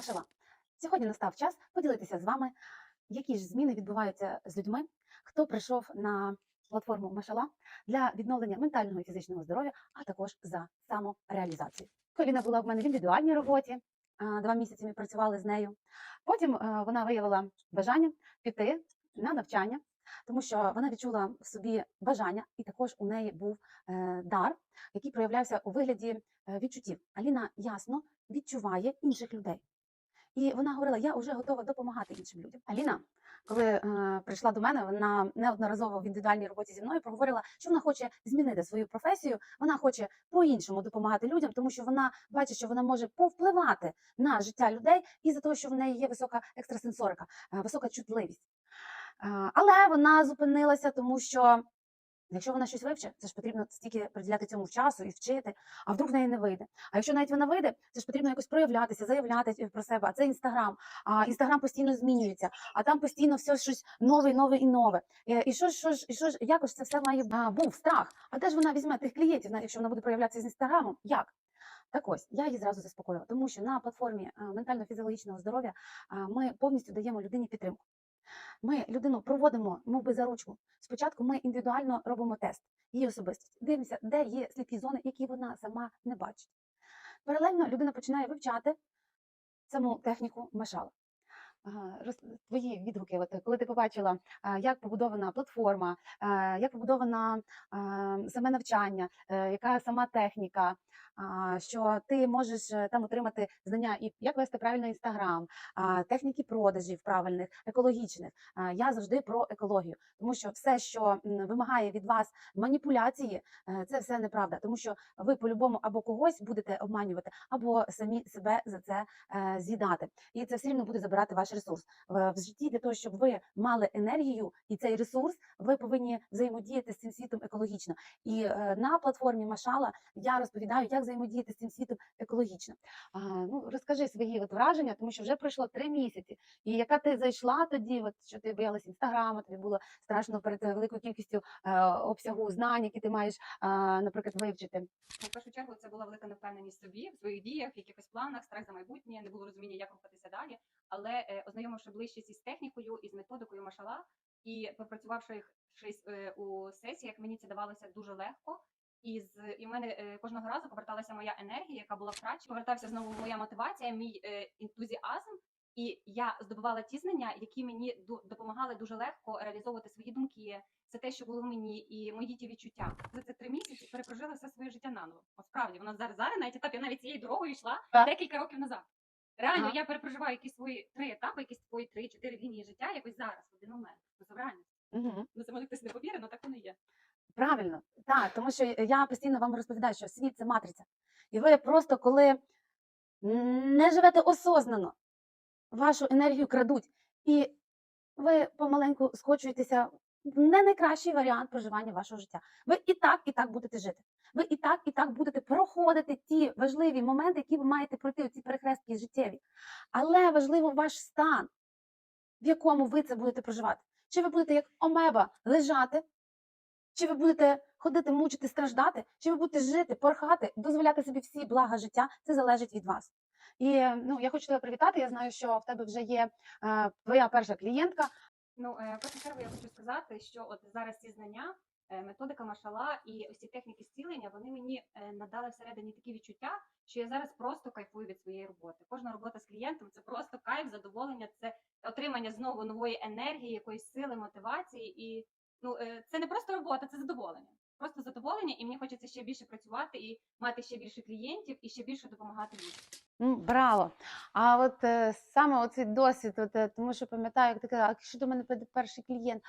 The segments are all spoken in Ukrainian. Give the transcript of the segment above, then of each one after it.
Машева. Сьогодні настав час поділитися з вами, які ж зміни відбуваються з людьми, хто прийшов на платформу Машала для відновлення ментального і фізичного здоров'я, а також за самореалізацію. Коліна була в мене в індивідуальній роботі. Два місяці ми працювали з нею. Потім е, вона виявила бажання піти на навчання, тому що вона відчула в собі бажання, і також у неї був е, дар, який проявлявся у вигляді е, відчуттів. Аліна ясно відчуває інших людей. І вона говорила: я вже готова допомагати іншим людям. Аліна, коли е, прийшла до мене, вона неодноразово в індивідуальній роботі зі мною проговорила, що вона хоче змінити свою професію, вона хоче по-іншому допомагати людям, тому що вона бачить, що вона може повпливати на життя людей із-за того, що в неї є висока екстрасенсорика, е, висока чутливість. Е, але вона зупинилася, тому що. Якщо вона щось вивчить, це ж потрібно стільки приділяти цьому часу і вчити, а вдруг в неї не вийде. А якщо навіть вона вийде, це ж потрібно якось проявлятися, заявляти е, про себе. А це інстаграм. А інстаграм постійно змінюється, а там постійно все щось нове, нове і нове. Е, І що ж, що ж, і що ж, якось це все має а, був страх. А де ж вона візьме тих клієнтів, якщо вона буде проявлятися з інстаграмом? Як? Так ось я її зразу заспокоїла, тому що на платформі ментально-фізіологічного здоров'я ми повністю даємо людині підтримку. Ми людину проводимо, мов би, за ручку. Спочатку ми індивідуально робимо тест її особистості, дивимося, де є сліпі зони, які вона сама не бачить. Паралельно людина починає вивчати саму техніку машала. Роз- Твої відгуки, от, коли ти побачила, як побудована платформа, як побудована саме навчання, е, яка сама техніка, що ти можеш е, там отримати знання, і як вести правильно інстаграм, техніки продажів правильних, екологічних. Я завжди про екологію, тому що все, що вимагає від вас маніпуляції, е, це все неправда, тому що ви по-любому або когось будете обманювати, або самі себе за це з'їдати. І це все рівно буде забирати ваш ресурс. В житті для того, щоб ви мали енергію і цей ресурс, ви повинні взаємодіяти з цим світом екологічно. І е, на платформі Машала я розповідаю, як взаємодіяти з цим світом екологічно. Ну розкажи свої от враження, тому що вже пройшло три місяці. І яка ти зайшла тоді, от що ти боялась інстаграму, тобі було страшно перед е, великою кількістю е, обсягу знань, які ти маєш, наприклад, вивчити. Ну, в першу чергу це була велика невпевненість собі, в своїх діях, в якихось планах, страх за майбутнє, не було розуміння, як рухатися далі. Але е, ознайомивши ближче із технікою і з методикою машала, і попрацювавши їх е, у сесіях, мені це давалося дуже легко. І з і в мене е, кожного разу поверталася моя енергія, яка була втрачена. Повертався знову моя мотивація, мій ентузіазм. І я здобувала ті знання, які мені допомагали дуже легко реалізовувати свої думки. Це те, що було в мені, і мої ті відчуття. За це три місяці перепрожила все своє життя наново. От справді, вона зараз зараз на етапі я навіть цією дорогою йшла декілька років назад. Реально, Ага. я перепроживаю якісь свої три етапи, якісь свої три-чотири лінії життя, якось зараз, в один момент. Це. Угу. Ну, це може хтось не повірить, але так воно є. Правильно, так, тому що я постійно вам розповідаю, що світ це матриця. І ви просто коли не живете осознано, вашу енергію крадуть, і ви помаленьку скочуєтеся не найкращий варіант проживання вашого життя. Ви і так, і так будете жити. Ви і так, і так будете проходити ті важливі моменти, які ви маєте пройти, ці перехрестки життєві. Але важливо ваш стан, в якому ви це будете проживати. Чи ви будете як омеба лежати, чи ви будете ходити, мучити, страждати, чи ви будете жити, порхати, дозволяти собі всі блага життя, це залежить від вас. І ну, я хочу тебе привітати. Я знаю, що в тебе вже є е, твоя перша клієнтка. Ну, е, в першу я хочу сказати, що от зараз ці знання, е, методика машала і ось ці техніки зцілення, вони мені е, надали всередині такі відчуття, що я зараз просто кайфую від своєї роботи. Кожна робота з клієнтом це просто кайф, задоволення, це отримання знову нової енергії, якоїсь сили, мотивації. І ну, це не просто робота, це задоволення. Просто задоволення, і мені хочеться ще більше працювати і мати ще більше клієнтів і ще більше допомагати людям. Браво! А от е, саме оцей досвід, от, е, тому що пам'ятаю, як ти казала, «А якщо до мене прийде перший клієнт,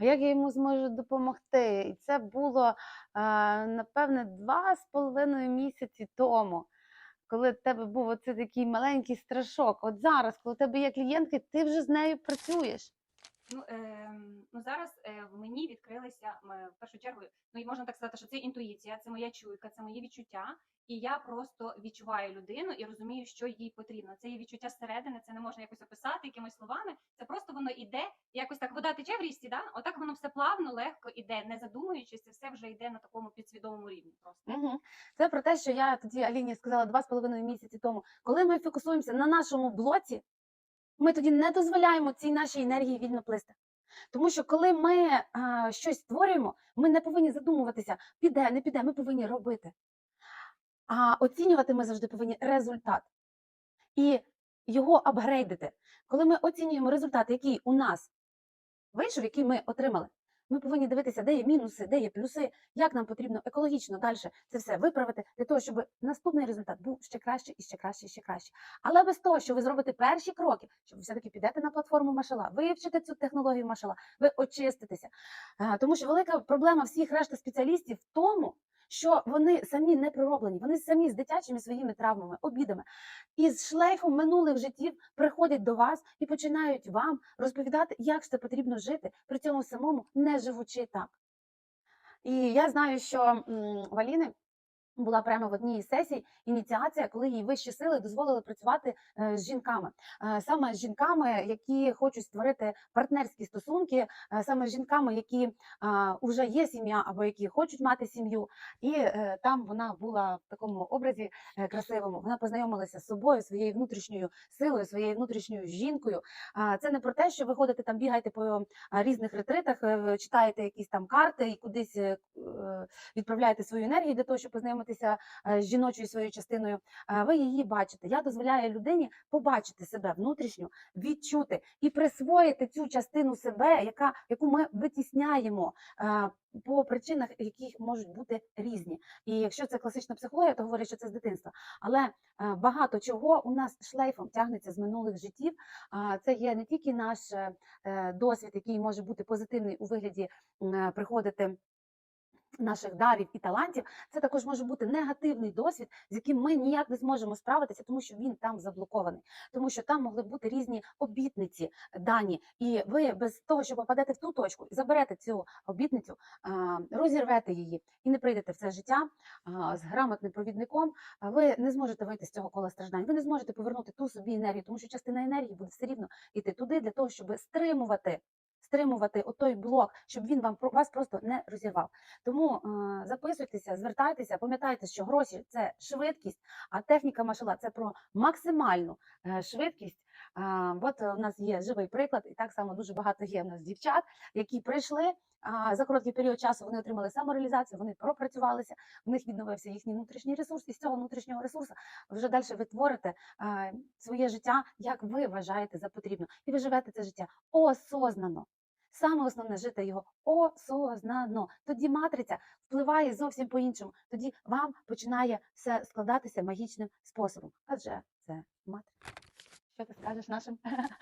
а як я йому зможу допомогти? І це було е, напевне два з половиною місяці тому. Коли в тебе був оцей такий маленький страшок, от зараз, коли в тебе є клієнтки, ти вже з нею працюєш. Ну, ем, ну зараз е, в мені відкрилися в першу чергу, ну і можна так сказати, що це інтуїція, це моя чуйка, це мої відчуття. І я просто відчуваю людину і розумію, що їй потрібно. Це є відчуття зсередини, це не можна якось описати якимись словами. Це просто воно іде, якось так вода тече в річці, да? Отак воно все плавно, легко іде, не задумуючись, це все вже йде на такому підсвідомому рівні. Просто Угу. Це про те, що я тоді Аліні сказала два з половиною місяці тому. Коли ми фокусуємося на нашому блоці, ми тоді не дозволяємо цій нашій енергії вільно плисти. Тому що коли ми а, щось створюємо, ми не повинні задумуватися, піде, не піде, ми повинні робити. А оцінювати ми завжди повинні результат і його апгрейдити. Коли ми оцінюємо результат, який у нас вийшов, який ми отримали, ми повинні дивитися, де є мінуси, де є плюси, як нам потрібно екологічно далі це все виправити, для того, щоб наступний результат був ще краще і ще краще, і ще краще. Але без того, що ви зробите перші кроки, що ви все-таки підете на платформу Машала, вивчите цю технологію Машала, ви очиститеся. Тому що велика проблема всіх решта спеціалістів в тому, що вони самі не пророблені, вони самі з дитячими своїми травмами, обідами і з шлейфом минулих життів приходять до вас і починають вам розповідати, як це потрібно жити, при цьому самому не живучи так. І я знаю, що м, в Аліни була прямо в одній із сесій ініціація, коли їй вищі сили дозволили працювати е, з жінками, Е, саме з жінками, які хочуть створити партнерські стосунки, е, саме з жінками, які вже є сім'я або які хочуть мати сім'ю. І там вона була в такому образі красивому. Вона познайомилася з собою, своєю внутрішньою силою, своєю внутрішньою жінкою. Це не про те, що ви ходите там, бігаєте по різних ретритах, читаєте якісь там карти і кудись відправляєте свою енергію для того, щоб познайомитися е, з жіночою своєю частиною. Е, Ви її бачите. Я дозволяю людині побачити себе внутрішньо, відчути і присвоїти цю частину себе, яка яку ми витісняємо. е, По причинах, яких можуть бути різні, і якщо це класична психологія, то говорять, що це з дитинства. Але е, багато чого у нас шлейфом тягнеться з минулих життів. Це є не тільки наш е, е, досвід, який може бути позитивний у вигляді е, приходити. Наших дарів і талантів, це також може бути негативний досвід, з яким ми ніяк не зможемо справитися, тому що він там заблокований, тому що там могли бути різні обітниці дані, і ви без того, що попадете в ту точку, заберете цю обітницю, розірвете її і не прийдете в це життя з грамотним провідником, ви не зможете вийти з цього кола страждань. Ви не зможете повернути ту собі енергію, тому що частина енергії буде все рівно йти туди для того, щоб стримувати. Стримувати отой блок, щоб він вам вас просто не розірвав. Тому е, записуйтеся, звертайтеся, пам'ятайте, що гроші це швидкість, а техніка машала це про максимальну е, швидкість. А, От е, у нас є живий приклад, і так само дуже багато є в нас дівчат, які прийшли. За короткий період часу вони отримали самореалізацію, вони пропрацювалися, в них відновився їхній внутрішній ресурс, і з цього внутрішнього ресурсу вже далі ви творите своє життя, як ви вважаєте за потрібно, і ви живете це життя осознано. Саме основне жити його осознано. Тоді матриця впливає зовсім по-іншому. Тоді вам починає все складатися магічним способом. Адже це матриця. Що ти скажеш нашим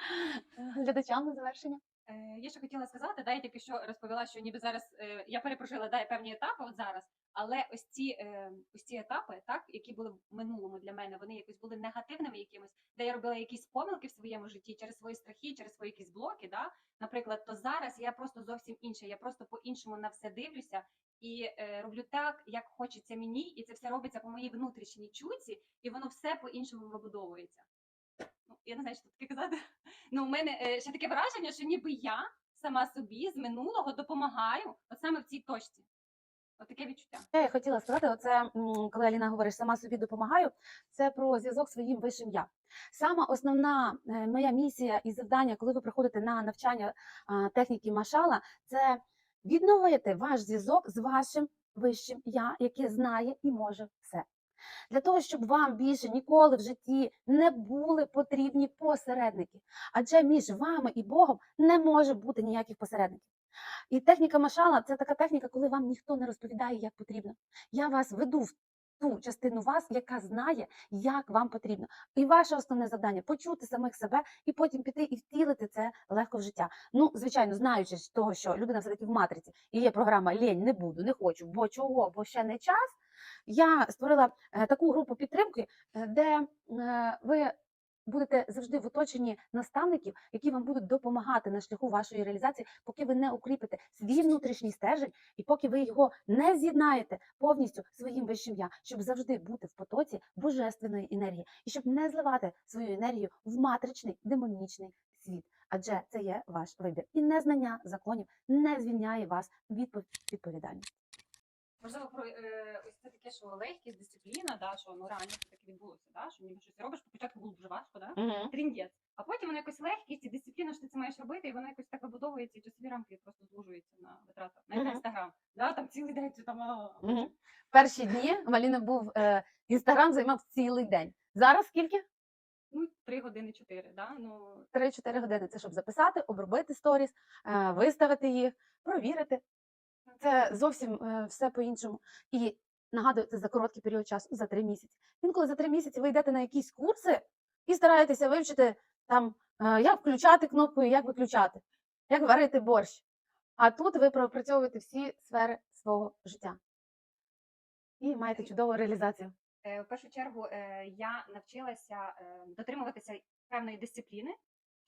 глядачам на завершення? Е, Я ще хотіла сказати, да, я тільки що розповіла, що ніби зараз е, я перепрожила да, певні етапи от зараз, але ось ці, е, ось ці етапи, так, які були в минулому для мене, вони якось були негативними якимось, де я робила якісь помилки в своєму житті через свої страхи, через свої якісь блоки. Да, наприклад, то зараз я просто зовсім інша, я просто по-іншому на все дивлюся і е, роблю так, як хочеться мені, і це все робиться по моїй внутрішній чуці, і воно все по-іншому вибудовується. Ну, я не знаю, що таке казати. Ну, у мене е, ще таке враження, що ніби я сама собі з минулого допомагаю, от саме в цій точці. От таке відчуття. Я хотіла сказати, оце коли Аліна говориш, сама собі допомагаю, це про зв'язок своїм вищим я. Сама основна е, моя місія і завдання, коли ви приходите на навчання техніки Машала, це відновити ваш зв'язок з вашим вищим я, яке знає і може все. Для того, щоб вам більше ніколи в житті не були потрібні посередники. Адже між вами і Богом не може бути ніяких посередників. І техніка Машала це така техніка, коли вам ніхто не розповідає, як потрібно. Я вас веду в ту частину вас, яка знає, як вам потрібно. І ваше основне завдання почути самих себе і потім піти і втілити це легко в життя. Ну, звичайно, знаючи з того, що людина все таки в матриці і є програма Лень, не буду, не хочу, бо чого, бо ще не час. Я створила е, таку групу підтримки, е, де е, ви будете завжди в оточенні наставників, які вам будуть допомагати на шляху вашої реалізації, поки ви не укріпите свій внутрішній стержень, і поки ви його не з'єднаєте повністю своїм вищим я, щоб завжди бути в потоці божественної енергії, і щоб не зливати свою енергію в матричний демонічний світ. Адже це є ваш вибір. І незнання законів не звільняє вас від відповідальності. Можливо, про е, ось це таке, що легкість, дисципліна, да, що ну реально це таке відбулося, да, що ніби щось робиш, спочатку було дуже важко, да? тріндець. А потім воно якось легкість і дисципліна, що ти це маєш робити, і воно якось так вибудовується, і часові рамки просто звужуються на витратах. Навіть на Мгм. інстаграм. Да, там цілий день там. а, Мгм. Перші дні в Маліни був е, інстаграм займав цілий день. Зараз скільки? Ну, три години, чотири, да? Ну, 3-4 години. Це щоб записати, обробити сторіс, е, виставити їх, провірити. Це зовсім е, все по-іншому. І нагадую, це за короткий період часу, за три місяці. Інколи за три місяці ви йдете на якісь курси і стараєтеся вивчити там, е, як включати кнопку і як виключати, як варити борщ. А тут ви пропрацьовуєте всі сфери свого життя і маєте чудову реалізацію. Е, В першу чергу е, я навчилася е, дотримуватися певної дисципліни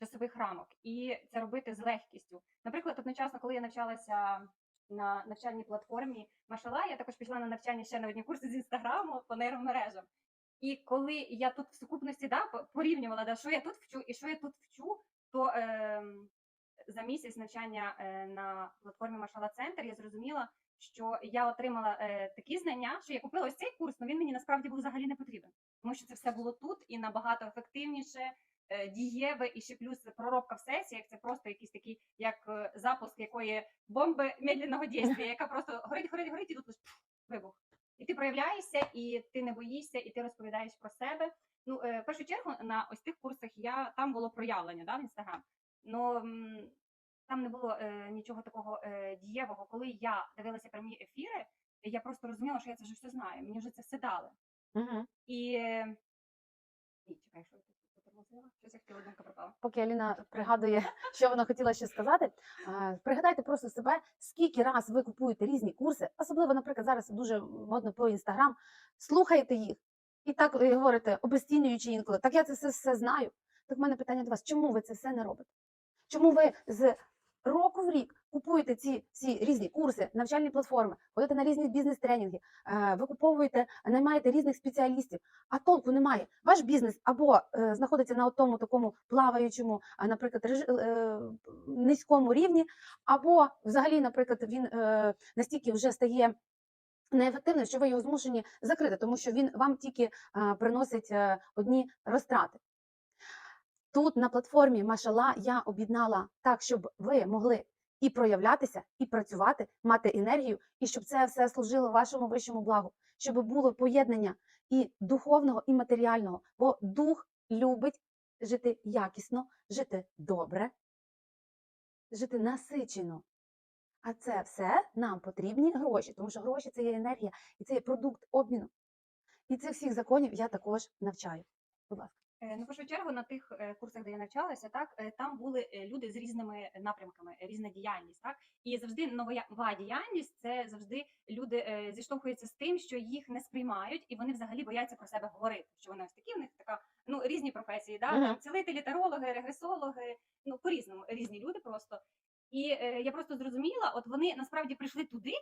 часових рамок і це робити з легкістю. Наприклад, одночасно, коли я навчалася на навчальній платформі Машала, я також пішла на навчання ще на одні курси з інстаграму по нейромережам. І коли я тут в сукупності да, порівнювала, да, що я тут вчу і що я тут вчу, то е, за місяць навчання е, на платформі Машала Центр я зрозуміла, що я отримала е, такі знання, що я купила ось цей курс, але він мені насправді був взагалі не потрібен, тому що це все було тут і набагато ефективніше, дієве, і ще плюс проробка в сесіях. Це просто якийсь такий, як е, запуск якої бомби медленного дійства, яка просто горить, горить, горить, і тут лише вибух. І ти проявляєшся, і ти не боїшся, і ти розповідаєш про себе. Ну, е, в першу чергу, на ось тих курсах я там було проявлення да, в інстаграм. Ну там не було е, нічого такого е, дієвого. Коли я дивилася прямі ефіри, я просто розуміла, що я це вже все знаю. Мені вже це все дали. Угу. І, е, і чекай, що поки Аліна пригадує, що вона хотіла ще сказати, пригадайте просто себе, скільки раз ви купуєте різні курси, особливо, наприклад, зараз дуже модно по інстаграм, слухаєте їх і так і говорите, обестінюючи інколи. Так я це все, все знаю. Так в мене питання до вас: чому ви це все не робите? Чому ви з року в рік купуєте ці всі різні курси, навчальні платформи, ходите на різні бізнес-тренінги, е, викуповуєте, наймаєте різних спеціалістів, а толку немає. Ваш бізнес або е, знаходиться на тому такому плаваючому, а, наприклад, е, низькому рівні, або взагалі, наприклад, він е, настільки вже стає. Неефективним, що ви його змушені закрити, тому що він вам тільки приносить е, одні розтрати. Тут на платформі Машала я об'єднала так, щоб ви могли і проявлятися, і працювати, мати енергію, і щоб це все служило вашому вищому благу, щоб було поєднання і духовного, і матеріального. Бо дух любить жити якісно, жити добре, жити насичено. А це все нам потрібні гроші, тому що гроші це є енергія і це є продукт обміну. І цих всіх законів я також навчаю. Будь ласка. Е, Ну, в першу чергу, на тих е, курсах, де я навчалася, так е, там були люди з різними напрямками, різна діяльність, так і завжди нова діяльність це завжди люди зіштовхуються з тим, що їх не сприймають, і вони взагалі бояться про себе говорити. Що вони ось такі, в них така ну різні професії, да там цілителі, тарологи, регресологи, ну по різному різні люди просто. І е, я просто зрозуміла, от вони насправді прийшли туди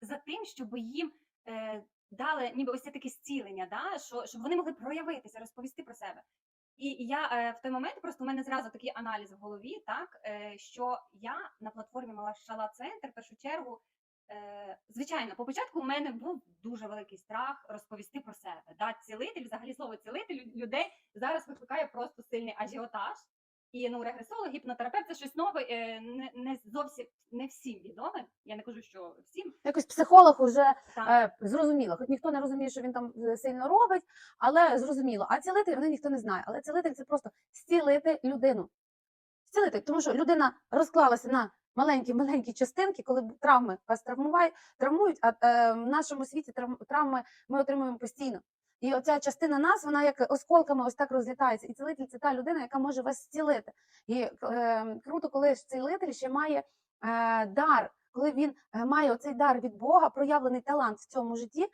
за тим, щоб їм е, дали ніби ось це таке зцілення, да? що, щоб вони могли проявитися, розповісти про себе. І я е, в той момент просто у мене зразу такий аналіз в голові, так е, що я на платформі мала шала центр в першу чергу. Е, звичайно, по початку у мене був дуже великий страх розповісти про себе. Да? Цілитель, взагалі слово цілитель лю- людей зараз викликає просто сильний ажіотаж. І ну, регресолог, гіпнотерапевт це щось нове, е, не, не зовсім не всім відоме. Я не кажу, що всім Якось психолог уже так. е, зрозуміло, хоч ніхто не розуміє, що він там е, сильно робить, але зрозуміло. А цілитель вони ніхто не знає. Але цілитель це просто зцілити людину. Зцілити, тому що людина розклалася на маленькі маленькі частинки, коли б- травми вас травмувають, травмують, а е, в нашому світі травм- травми ми отримуємо постійно. І оця частина нас, вона як осколками ось так розлітається. І цілитель це та людина, яка може вас зцілити. І е, круто, коли цілитель ще має е, дар, коли він е, має оцей дар від Бога, проявлений талант в цьому житті, е,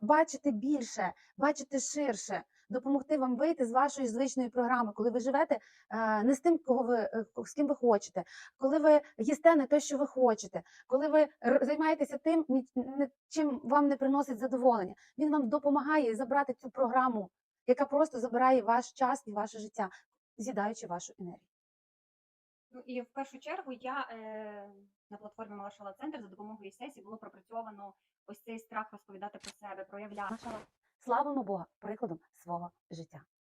бачити більше, бачити ширше, допомогти вам вийти з вашої звичної програми, коли ви живете е, не з тим, кого ви е, з ким ви хочете, коли ви їсте не те, що ви хочете, коли ви займаєтеся тим, чим вам не приносить задоволення. Він вам допомагає забрати цю програму, яка просто забирає ваш час і ваше життя, з'їдаючи вашу енергію. Ну і в першу чергу я е, на платформі Малашала Центр за допомогою сесії було пропрацьовано ось цей страх розповідати про себе, проявляти. Славимо Бога прикладом свого життя.